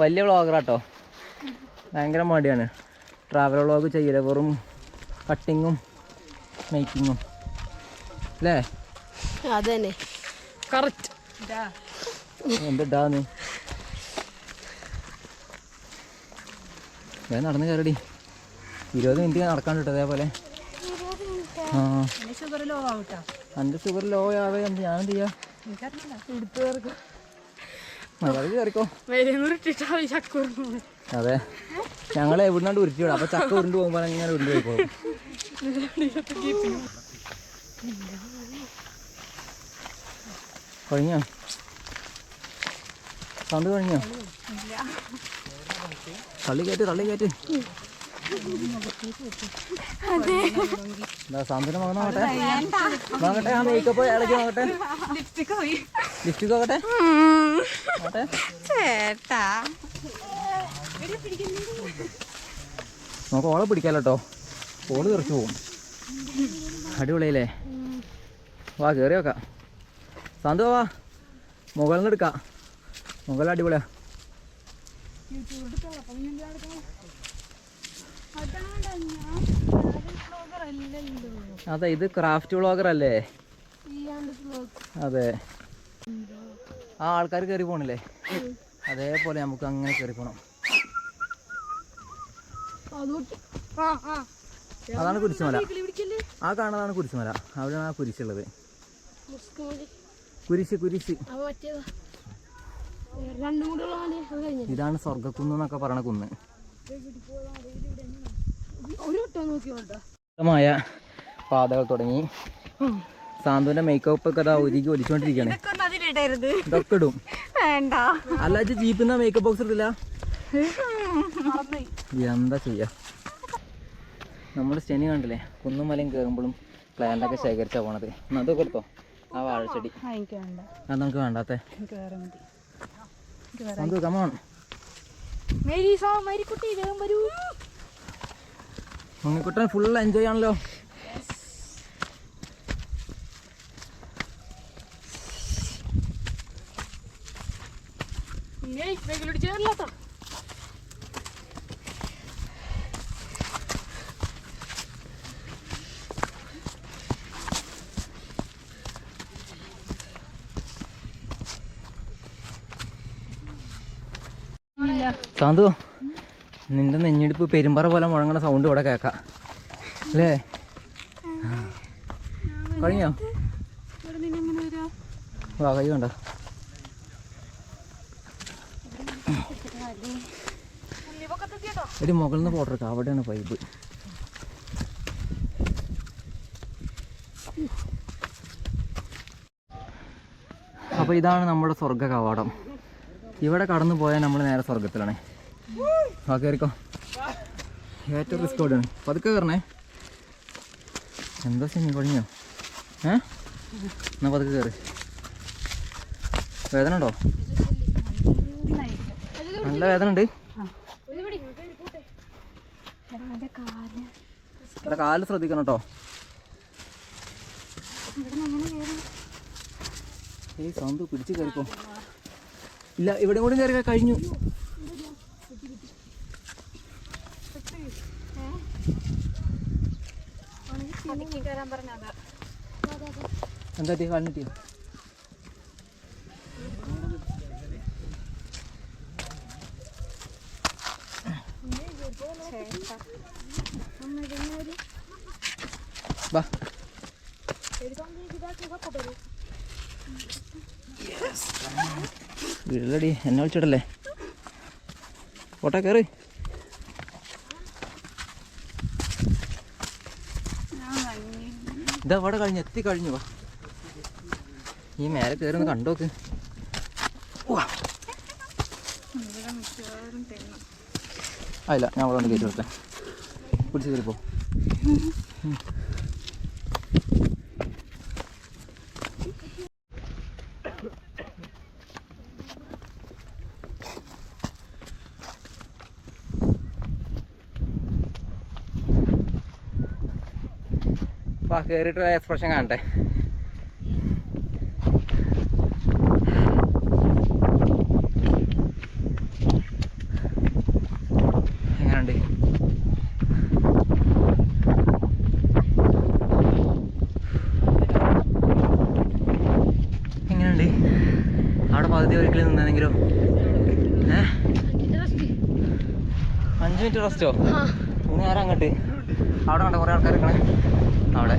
വലിയ വ്ളോഗറാട്ടോ ഭയങ്കര മടിയാണ്. ട്രാവൽ വ്ളോഗ് ചെയ്യില്ല വെറും കട്ടിങ്ങും മേക്കിങ്ങും അല്ലേ? അതന്നെ. കറക്റ്റ് എന്താ നീ? വേഗം നടന്ന് കയറടി. ഇരുപത് മിനിറ്റ് നടക്കാൻ കിട്ടും അതേപോലെ. ആ. ഷുഗർ ലോ ആവേ. ഞാൻ അതെ. ഞങ്ങൾ എവിടുന്നാണ്ട് ഉരുട്ടി വിടാം. അപ്പൊ ചക്ക ഉരുണ്ട് പോകുമ്പോൾ അങ്ങനെ ഉരുണ്ട് പോയിക്കോളും. കഴിഞ്ഞോ സൗണ്ട് കഴിഞ്ഞോ തള്ളി കയറ്റ് തള്ളി കയറ്റ്. സാന്ത്വനം ആ മേക്കപ്പ് ലിപ്സ്റ്റിക് ചേട്ടാ. നമുക്ക് ഓളെ പിടിക്കാലോ കേട്ടോ ഓൾ തെറിച്ചു പോകും അടിപൊളിയല്ലേ? വാ കയറി വെക്കാം. സാന്തു വാ. മുകളിൽ നിന്ന് എടുക്കാം. മുകളിൽ അടിപൊളിയാ. അതെ ഇത് ക്രാഫ്റ്റ് വ്ളോഗർ അല്ലേ? അതെ. ആ ആൾക്കാർ കയറി പോണില്ലേ? അതേപോലെ നമുക്ക് അങ്ങനെ കയറി പോണം. അതാണ് കുരിശുമല. ആ കാണുന്നതാണ് കുരിശുമല. അവിടെയാണ് ആ കുരിശുള്ളത് കുരിശ് കുരിശ് രണ്ടും കൂടെ ഉള്ള മതി അത് കഴിഞ്ഞു ഇതാണ് സ്വർഗക്കുന്ന് എന്നൊക്കെ പറയണ കുന്ന്. മായ പാതകൾ തുടങ്ങി. സാന്തുവിന്റെ മേക്കപ്പ് ഒക്കെ അതാ ഒരുക്കി ഒലിച്ചോണ്ടിരിക്കുകയാണ് അതിലിടരുത്. ഇതൊക്കെ ഇടും. വേണ്ട. അല്ല ജീപ്പിന്ന് മേക്കപ്പ് ബോക്സ് എടുത്തില്ല എന്താ ചെയ്യാ? നമ്മുടെ സ്റ്റെനി കണ്ടില്ലേ? കുന്നും മലയും കയറുമ്പോഴും പ്ലാന്റൊക്കെ ശേഖരിച്ചാ പോണത്. എന്നാ കൊടുത്തോ ആ വാഴച്ചെടി. അത് നമുക്ക് വേണ്ടാത്തേ. നമുക്ക് കമോൺ ഉണ്ണിക്കുട്ടൻ ഫുൾ എൻജോയ് ആണല്ലോ. ഏയ് വേഗം ചേർലാത്ത സാന്തു നിന്റെ നെഞ്ഞെടുപ്പ് പെരുമ്പറ പോലെ മുഴങ്ങണ സൗണ്ട് ഇവിടെ കേക്കാം. അല്ലേ? കഴിഞ്ഞോ? വാ കൈ വേണ്ട ഒരു മുകളിൽ നിന്ന് പോട്ടെടുക്കാം അവിടെയാണ് പൈപ്പ് അപ്പോൾ ഇതാണ് നമ്മുടെ സ്വർഗ കവാടം ഇവിടെ കടന്നു പോയാൽ നമ്മൾ നേരെ സ്വർഗത്തിലാണ് ആ കയറിക്കോ ഏറ്റവും റിസ്ക് ഓടാണ് പതുക്കെ കയറണേ എന്താ ശനി കൊഴിഞ്ഞോ? ഏ? എന്നാ പതുക്കെ കയറി വേദന ഉണ്ടോ? നല്ല വേദന ഉണ്ട്. കാൽ ശ്രദ്ധിക്കണം കേട്ടോ. ഏയ് സൗണ്ട് പിടിച്ച് കയറിക്കോ ഇല്ല ഇവിടെ കൂടെ കയറി കഴിഞ്ഞു. എന്താ ടീ കണ്ണിട്ടിയോ വാ. വീട്ടിലടി എന്നെ വിളിച്ചിടല്ലേ പോട്ടെ കയറി അവിടെ കഴിഞ്ഞു എത്തി കഴിഞ്ഞു. വാ. ഈ മേലെ കയറി ഒന്ന് കണ്ടോക്ക് അല്ല ഞാൻ അവിടെ ഒന്ന് കയറ്റി കൊടുത്തേ പിടിച്ച് കയറിപ്പോ അപ്പോൾ ആ കയറിയിട്ടുള്ള എക്സ്പ്രഷൻ കാണട്ടെ അഞ്ചു അഞ്ച് മിനിറ്റ് റെസ്റ്റോ ഇനി നേരം അങ്ങോട്ട്? അവിടെ കണ്ട കുറേ ആൾക്കാർ അവിടെ.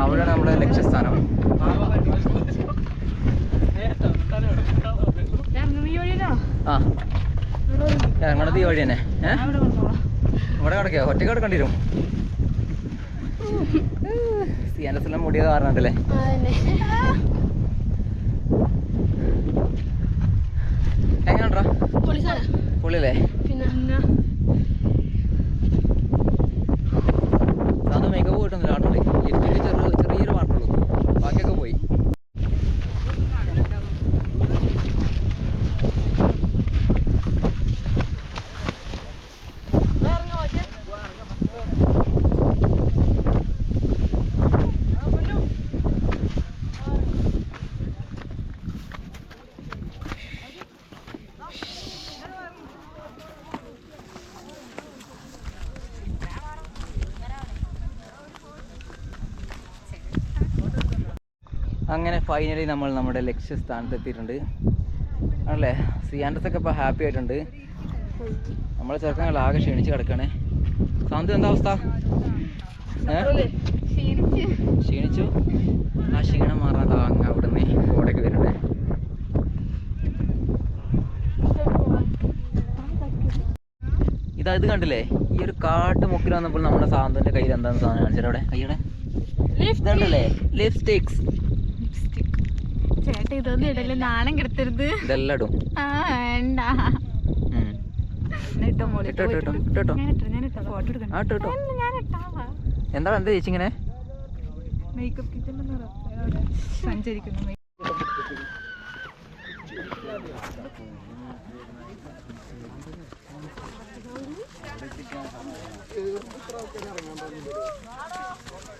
അവിടെയാണ് നമ്മുടെ ലക്ഷ്യസ്ഥാനം ആ. ഞങ്ങളത് ഈ വഴി തന്നെ. ഇവിടെ കിടക്കോ ഒറ്റ കിടക്കേണ്ടി വരും. എസ് എല്ലാം മുടിയത് കാരണല്ലേ എങ്ങനെയാണ്ടാ പുള്ളിയല്ലേ? പിന്നെ അങ്ങനെ ഫൈനലി നമ്മൾ നമ്മുടെ ലക്ഷ്യസ്ഥാനത്ത് എത്തിയിട്ടുണ്ട് ആണല്ലേ? സിയാൻഡസ് ഒക്കെ ഇപ്പോൾ ഹാപ്പി ആയിട്ടുണ്ട്. നമ്മളെ ചെറുക്കങ്ങൾ ആകെ ക്ഷീണിച്ച് കിടക്കണേ. സാന്തു എന്താ അവസ്ഥ? ക്ഷീണിച്ചു. ആ ക്ഷീണം മാറാതെ അങ്ങ് അവിടുന്ന് കോടയ്ക്ക് വരണ്ടേ ഇതാ ഇത് കണ്ടില്ലേ? ഈ ഒരു കാട്ട് മുക്കിൽ വന്നപ്പോൾ നമ്മുടെ സാന്തുവിന്റെ കയ്യിൽ എന്താന്ന് സാധനം കാണിച്ചത് അവിടെ കൈയുടെ ലിപ്സ്റ്റിക്സ് ചേട്ടാ ഇതൊന്നും ഇടൽ. നാണം കെടുത്തരുത്. ഇതെല്ലാം ഇടും. ആ വേണ്ട. എന്താണ് എന്താ ചേച്ചി ഇങ്ങനെ മേക്കപ്പ് കിച്ചണിൽ സഞ്ചരിക്കുന്നു ഇറങ്ങാൻ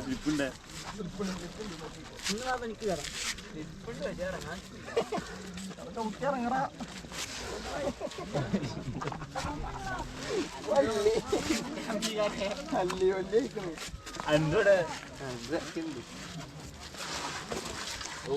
ട്രിപ്പുണ്ട് എനിക്ക് കയറാം ഇറങ്ങടാ എന്തോടെ ഓ